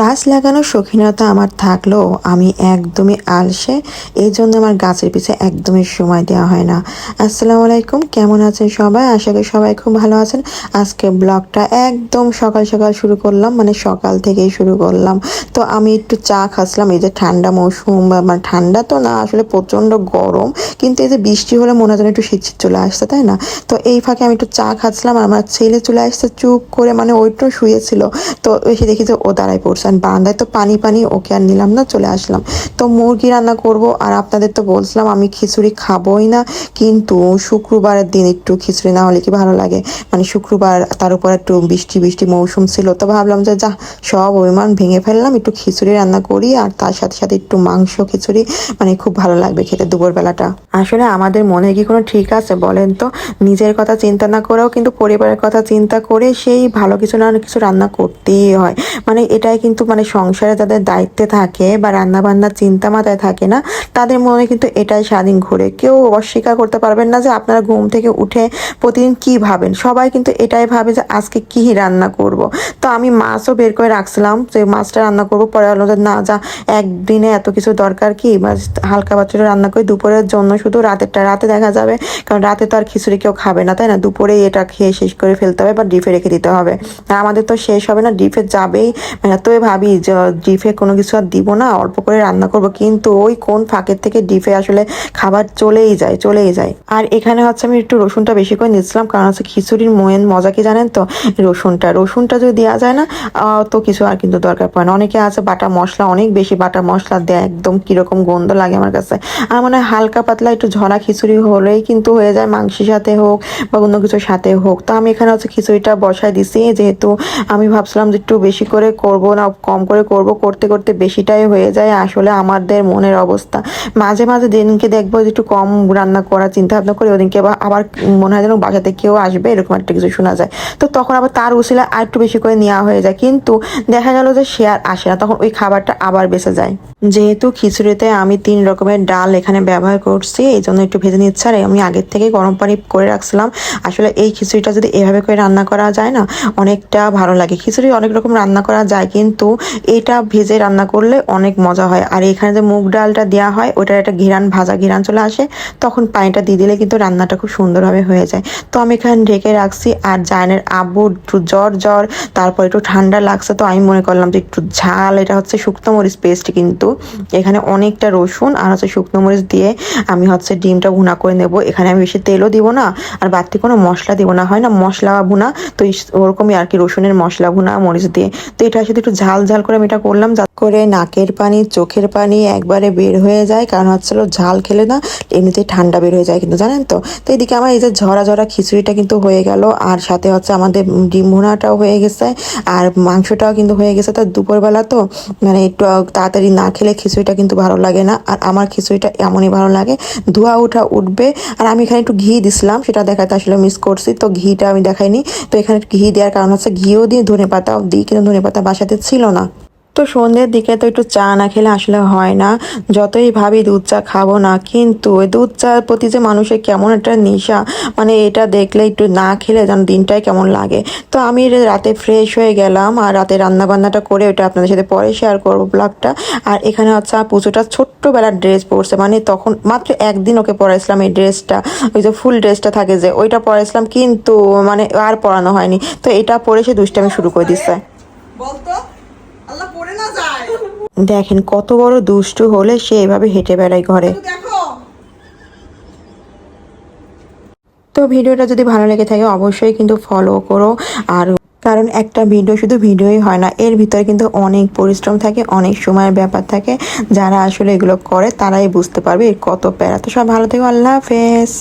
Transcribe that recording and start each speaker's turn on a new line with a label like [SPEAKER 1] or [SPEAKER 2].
[SPEAKER 1] গাছ লাগানোর শৌখিনতা আমার থাকলেও আমি একদমই আলসে এই জন্য আমার গাছের পিছে একদমই সময় দেওয়া হয় না। আসসালামু আলাইকুম, কেমন আছেন সবাই? আশা করি সবাই খুব ভালো আছেন। আজকে ব্লগটা একদম সকাল সকাল শুরু করলাম মানে সকাল থেকেই শুরু করলাম। তো আমি একটু চা খাচ্ছিলাম, এই যে ঠান্ডা মৌসুম বা মানে ঠান্ডা তো না, আসলে প্রচণ্ড গরম, কিন্তু এই যে বৃষ্টি হলে মনে হয় একটু শীত শীত চলে আসছে, তাই না? তো এই ফাঁকে আমি একটু চা খাচ্ছিলাম, আর আমার ছেলে চলে আসছে, চুপ করে মানে ওইটাও শুয়েছিল। তো এসে দেখি যে ও দাঁড়ায় পড়ছে। আর বারান্দায় তো পানি পানি ওকে আর নিলাম না, চলে আসলাম। তো মুরগি রান্না করব আর আপনাদের তো বলছিলাম আমি খিচুড়ি খাবোই না, কিন্তু শুক্রবারের দিন একটু খিচুড়ি না হলে কি ভালো লাগে? মানে শুক্রবার তার উপর একটু বৃষ্টি বৃষ্টি মৌসুম ছিল, তো ভাবলাম যে যা, সব অভিমান ভেঙে ফেললাম, একটু খিচুড়ি রান্না করি আর তার সাথে সাথে একটু মাংস খিচুড়ি মানে খুব ভালো লাগবে খেতে দুপুরবেলাটা। আসলে আমাদের মনে কি কোনো ঠিক আছে বলেন তো? নিজের কথা চিন্তা না করেও কিন্তু পরিবারের কথা চিন্তা করে সেই ভালো কিছু না কিছু রান্না করতেই হয়। মানে এটাই কিন্তু মানে সংসারে যাদের দায়িত্বে থাকে বা রান্না বান্নার চিন্তা মাথায় থাকে না, তাদের মনে কিন্তু এটাই স্বাধীন ঘুরে। কেউ অস্বীকার করতে পারবেন না যে আপনারা ঘুম থেকে উঠে প্রতিদিন কি ভাবেন। সবাই কিন্তু এটাই ভাবে যে আজকে কি রান্না করব। তো আমি মাছও বের করে রাখছিলাম যে মাছটা রান্না করব। পরে হলো যে না, যা একদিনে এত কিছু দরকার কি? হালকা বাচ্চাটা রান্না করে। দুপুরের জন্য শুধু রাতেরটা, রাতে দেখা যাবে। কারণ রাতে তো আর খিচুড়ি কেউ খাবে না, তাই না? দুপুরে এটা খেয়ে শেষ করে ফেলতে হবে বা ডিপে রেখে দিতে হবে। আমাদের তো শেষ হবে না ডিপে যাবেই। এতই ভাবি, যে ডিপে কোনো কিছু আর দিব না, অল্প করে রান্না করব। কিন্তু ওই কোন ফাঁকের থেকে ডিফে আসলে খাবার চলেই যায় চলেই যায়। আর এখানে হচ্ছে আমি একটু রসুনটা বেশি করে নিচ্ছিলাম, কারণ হচ্ছে খিচুড়ির মোয়েন মজা কি জানেন তো? রসুনটা। রসুনটা যদি দেওয়া যায় না তো কিছু আর কিন্তু দরকার পড়ে না। অনেকে আছে বাটা মশলা, অনেক বেশি বাটা মশলা দেয়, একদম কীরকম গন্ধ লাগে আমার কাছে। আর মানে হালকা পাতলা একটু ঝরা খিচুড়ি হলেই কিন্তু হয়ে যায়, মাংসের সাথে হোক বা অন্য কিছুর সাথে হোক। তো আমি এখানে হচ্ছে খিচুড়িটা বসায় দিছি, যেহেতু আমি ভাবছিলাম যে একটু বেশি করে করব না কম করে করব, করতে করতে বেশিটাই হয়ে যায়, আসলে আমাদের মনের অবস্থা। মাঝে মাঝে দিনকে দেখব একটু কম রান্না করার চিন্তা ভাবনা করি, ওদিনকে আবার মনে হয় যেন বাসাতে কেউ আসবে, এরকম একটা কিছু শোনা যায়। তো তখন আবার তার উসিলা আর একটু বেশি করে নেওয়া হয়ে যায়। কিন্তু দেখা গেল যে সে আর আসে না, তখন ওই খাবারটা আবার বেঁচে যায়। যেহেতু খিচুড়িতে আমি তিন রকমের ডাল এখানে ব্যবহার করছি, এই জন্য একটু ভেজে নিচ্ছে। আর আমি আগের থেকে গরম পানি করে রাখছিলাম। আসলে এই খিচুড়িটা যদি এভাবে করে রান্না করা যায় না, অনেকটা ভালো লাগে। খিচুড়ি অনেক রকম রান্না করা যায়, কিন্তু এটা ভেজে রান্না করলে অনেক মজা হয়। আর এখানে যে মুগ ডালটা দেওয়া হয়, ওটার একটা ঘিরান, ভাজা ঘিরান চলে আসে। তখন পানিটা দিয়ে দিলে কিন্তু রান্নাটা খুব সুন্দরভাবে হয়ে যায়। তো আমি এখানে ঢেকে রাখছি, আর জায়নের আব্বু একটু জ্বর জ্বর, তারপর একটু ঠান্ডা লাগছে, তো আমি মনে করলাম যে একটু ঝাল, এটা হচ্ছে শুকনো মরিচ পেস্ট কিন্তু। এখানে অনেকটা রসুন আর হচ্ছে শুকনো মরিচ দিয়ে আমি হচ্ছে ডিমটা ভুনা করে নেব। এখানে আমি বেশি তেলও দিব না, আর বাড়তি কোনো মশলা দিব না। হয় না মশলা ভুনা, তো ওরকমই আর কি রসুনের মশলা ভুনা, মরিচ দিয়ে। তো এটা সাথে একটু ঝাল ঝাল করে আমি এটা করলাম, যাতে করে নাকের পানি, চোখের পানি একবারে বের হয়ে যায়। কারণ হচ্ছে হলো ঝাল খেলে না এমনিতেই ঠান্ডা বের হয়ে যায় কিন্তু, জানেন তো? তো এদিকে আমার এই যে ঝরা ঝরা খিচুড়িটা কিন্তু হয়ে গেল, আর সাথে হচ্ছে আমাদের ডিম ভুনাটাও হয়ে গেছে, আর মাংসটাও কিন্তু হয়ে গেছে। তো দুপুরবেলা তো মানে একটু তাড়াতাড়ি না খেলে খিচুড়িটা কিন্তু ভালো লাগে না, আর আমার খিচুড়িটা এমনই ভালো লাগে, ধোয়া উঠা উঠবে। আর আমি এখানে একটু ঘি দিছিলাম, সেটা দেখাতে আসলে মিস করছি, তো ঘিটা আমি দেখাইনি। তো এখানে ঘি দেওয়ার কারণ হচ্ছে ঘিও দিয়ে ধনে পাতাও দিই, কিন্তু ধনে পাতা বাসাতে ছিল না। তো সন্ধ্যের দিকে তো একটু চা না খেলে আসলে হয় না। যতই ভাবি দুধ চা খাব না, কিন্তু ওই দুধ চার প্রতি যে মানুষের কেমন একটা নেশা মানে এটা দেখলে একটু না খেলে যেন দিনটাই কেমন লাগে। তো আমি রাতে ফ্রেশ হয়ে গেলাম আর রাতে রান্না বান্নাটা করে ওটা আপনাদের সাথে পরে শেয়ার করব ব্লগটা আর এখানে হচ্ছে পুজোটা ছোট্টবেলার ড্রেস পরছে মানে তখন মাত্র একদিন ওকে পরাইছিলাম এই ড্রেসটা ওই যে ফুল ড্রেসটা থাকে যে, ওইটা পরাইছিলাম কিন্তু মানে আর পরানো হয়নি। তো এটা পরে সে দুষ্টামি শুরু করে দিচ্ছে
[SPEAKER 2] বলতো আল্লাহ পড়ে না যায়
[SPEAKER 1] দেখেন, কত বড় দুষ্টু হলে সে এভাবে হেঁটে বেড়ায় ঘরে। তো ভিডিওটা যদি ভালো লেগে থাকে, অবশ্যই কিন্তু ফলো করো। আর কারণ একটা ভিডিও শুধু ভিডিওই হয় না, এর ভিতরে কিন্তু অনেক পরিশ্রম থাকে, অনেক সময়ের ব্যাপার থাকে। যারা আসলে এগুলো করে, তারাই বুঝতে পারবে কত প্যারা। তো সব ভালো থেকো, আল্লাহ হাফেজ।